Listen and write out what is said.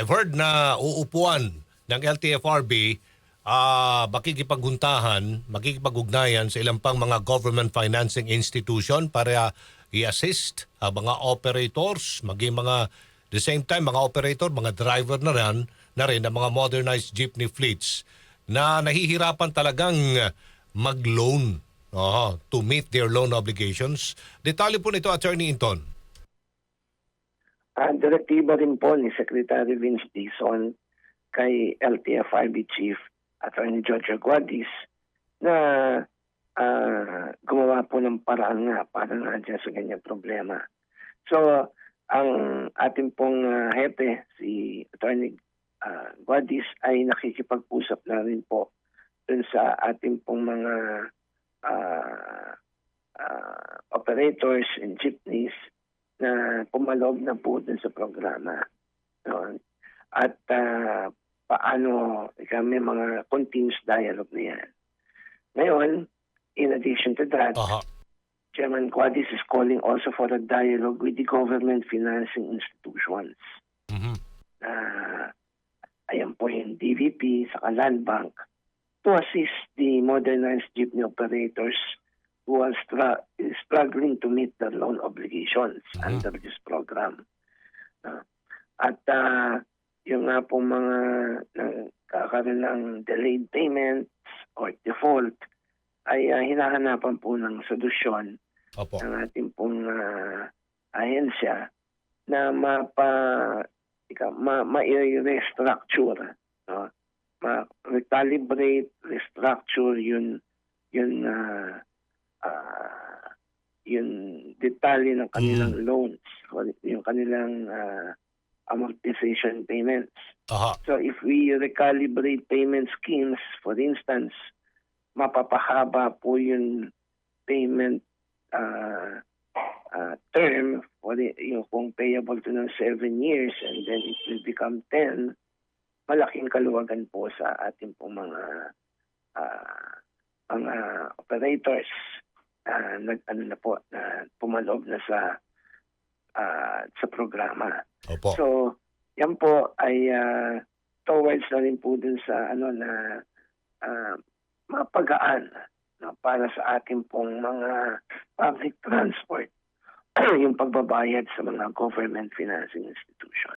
I've heard na uupuan ng LTFRB ah makikipaghuntahan, makikipag-ugnayan sa ilang pang mga government financing institution para i-assist ang mga operators, maging mga the same time mga operator, mga driver na rin, na rin ang mga modernized jeepney fleets na nahihirapan talagang mag-loan oh, to meet their loan obligations. Detalye po nito, Attorney Inton. Ang direktiba rin po ni Secretary Vince Dizon kay LTFRB Chief Attorney George Aguadis na ah, gumawa po ng paraan nga para nga dyan sa ganyang problema. So, ang ating pong ah, hepe, si Attorney uh, Aguadis, ay nakikipag-usap na rin po dun sa ating pong mga ah, ah, operators and jeepneys na pumalog na po dun sa programa. No? At ah, paano, ika, may mga continuous dialogue na yan. Ngayon, in addition to that, Aha. Chairman Quadis is calling also for a dialogue with the government financing institutions. Mhm. Uh, ayan po yung DVP sa Land Bank to assist the modernized jeepney operators who are stra- struggling to meet their loan obligations Mhm. under this program. Uh, at uh, yung nga po mga nagkakaroon ng delayed payments or default ay uh, hinahanapan po ng solusyon Opo. ng ating pong ah, ahensya na mapa ika, ma, ma-restructure no? ma-recalibrate restructure yun yun ah, yun detalye ng kanilang loans o yung kanilang ah, amortization payments. Aha. So if we recalibrate payment schemes, for instance, mapapahaba po yung payment uh, uh, term for the, yung kung payable to ng 7 years and then it will become 10, malaking kaluwagan po sa ating pong mga uh, mga operators uh, nag ano na po na pumaloob na sa uh, sa programa. Opo. So, yan po ay ah, towards na rin po dun sa ano na ah, mapagaan no, para sa ating pong mga public transport yung pagbabayad sa mga government financing institution.